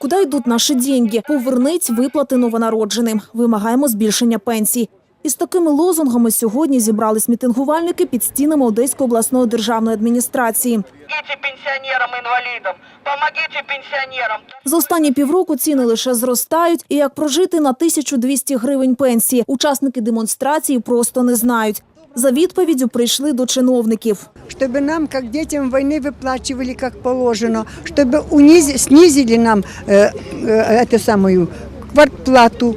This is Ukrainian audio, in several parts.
Куди йдуть наші деньги? Поверніть виплати новонародженим. Вимагаємо збільшення пенсій. Із такими лозунгами сьогодні зібрались мітингувальники під стінами Одеської обласної державної адміністрації. Помогите пенсионерам-инвалидам, помогите пенсионерам. За останні півроку ціни лише зростають, і як прожити на 1200 гривень пенсії. Учасники демонстрації просто не знають. За відповіддю прийшли до чиновників. чтобы нам, как детям войны, выплачивали как положено, чтобы униз- снизили нам э, э, эту самую квартплату.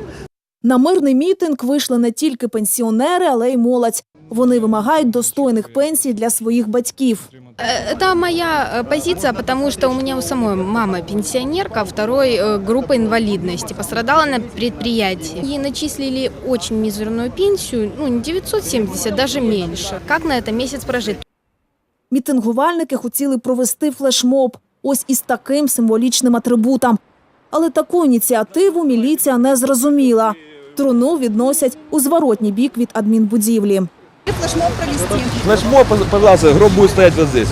На мирний мітинг вийшли не тільки пенсіонери, але й молодь. Вони вимагають достойних пенсій для своїх батьків. Э, Это моя э, позиция, потому что у меня у самой мама пенсионерка второй э, группы инвалидности, пострадала на предприятии. Ей начислили очень мизерную пенсию, ну не 970, даже меньше. Как на это месяц прожить? Мітингувальники хотіли провести флешмоб ось із таким символічним атрибутом. Але таку ініціативу міліція не зрозуміла. Труну відносять у зворотній бік від адмінбудівлі. Флешмоб, пожалуйста, гроб будет стоять вот здесь.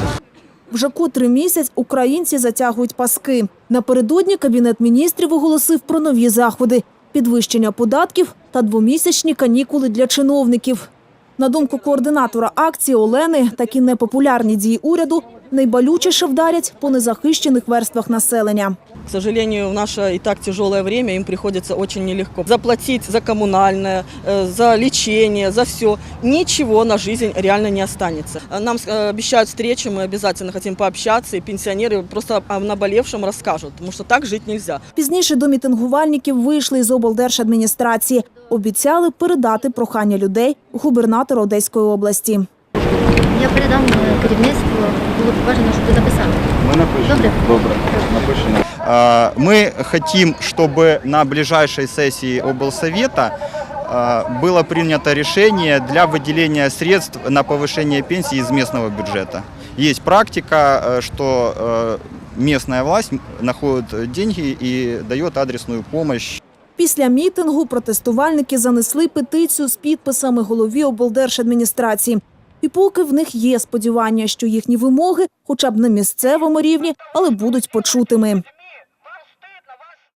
Вже котрий місяць українці затягують паски. Напередодні Кабінет міністрів оголосив про нові заходи – підвищення податків та двомісячні канікули для чиновників. На думку координатора акції Олени, такі непопулярні дії уряду найболючіше вдарять по незахищених верствах населення. К сожалению, в наше и так тяжелое время им приходится очень нелегко. Заплатить за коммунальное, э, за лечение, за все. Ничего на жизнь реально не останется. Э, Нам э, обещают встречи, мы обязательно хотим пообщаться, и пенсионеры просто о наболевшем расскажут, потому что так жить нельзя. Пізніше до мітингувальників вийшли із облдержадміністрації. Обіцяли передати прохання людей губернатору Одеської області. Я передам е, керівництву, було б бажано, щоб ви записали. Мы напишем. Добре. Добре. Напишем. А, Мы хотим, чтобы на ближайшей сессии облсовета а, было принято решение для выделения средств на повышение пенсий из местного бюджета. Есть практика, э, что э, местная власть находит деньги и дает адресную помощь Після мітингу протестувальники занесли петицію з підписами голові облдержадміністрації. І поки в них є сподівання, що їхні вимоги, хоча б на місцевому рівні, але будуть почутими.